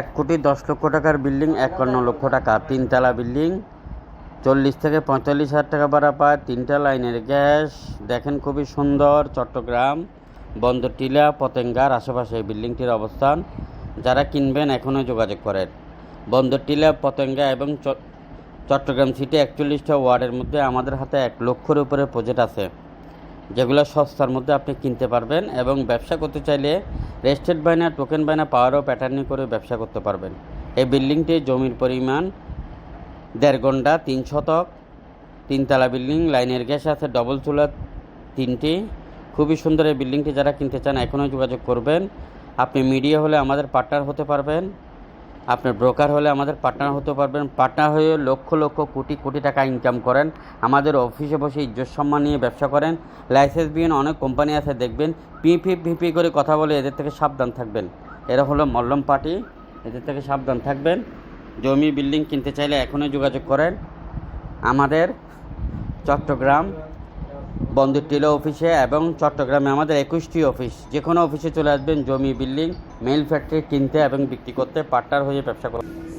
এক কোটি দশ লক্ষ টাকার বিল্ডিং, একান্ন লক্ষ টাকা। তিনতলা বিল্ডিং, চল্লিশ থেকে পঁয়তাল্লিশ হাজার টাকা ভাড়া পায়। তিনটা লাইনের গ্যাস, দেখেন খুবই সুন্দর, চট্টগ্রাম বন্দরটিলা পতেঙ্গার আশেপাশে এই বিল্ডিংটির অবস্থান। যারা কিনবেন এখনও যোগাযোগ করেন। বন্দরটিলা পতেঙ্গা এবং চট্টগ্রাম সিটি একচল্লিশটা ওয়ার্ডের মধ্যে আমাদের হাতে এক লক্ষের উপরে প্রজেক্ট আছে। যেগুলো সস্তার মধ্যে আপনি কিনতে পারবেন এবং ব্যবসা করতে চাইলে রেস্টেড বাইনা টোকেন বাইনা পাওয়ারও প্যাটার্নি করে ব্যবসা করতে পারবেন। এই বিল্ডিংটি জমির পরিমাণ দেড় ঘণ্টা, তিন শতক, তিনতলা বিল্ডিং, লাইনের গ্যাস আছে, ডবল চুলা, তিনটি। খুবই সুন্দর এই বিল্ডিংটি, যারা কিনতে চান এখনও যোগাযোগ করবেন। আপনি মিডিয়া হলে আমাদের পার্টনার হতে পারবেন। আপনার ব্রোকার হলে আমাদের পার্টনার হতে পারবেন। পার্টনার হয়ে লক্ষ লক্ষ কোটি কোটি টাকা ইনকাম করেন। আমাদের অফিসে বসে ইজ্জত সম্মান নিয়ে ব্যবসা করেন। লাইসেন্স বিহীন অনেক কোম্পানি আছে, দেখবেন। পিপি পিপি করে কথা বলে এদের থেকে সাবধান থাকবেন। এরা হলো মল্লম পার্টি, এদের থেকে সাবধান থাকবেন। জমি বিল্ডিং কিনতে চাইলে এখনই যোগাযোগ করেন। আমাদের চট্টগ্রাম বন্দর টেলো অফিসে এবং চট্টগ্রামে আমাদের একুশটি অফিস। যে কোনো অফিসে চলে আসবেন জমি, বিল্ডিং মেল ফ্যাক্টরি কিনতে এবং বিক্রি করতে পার্টনার হয়ে ব্যবসা করতে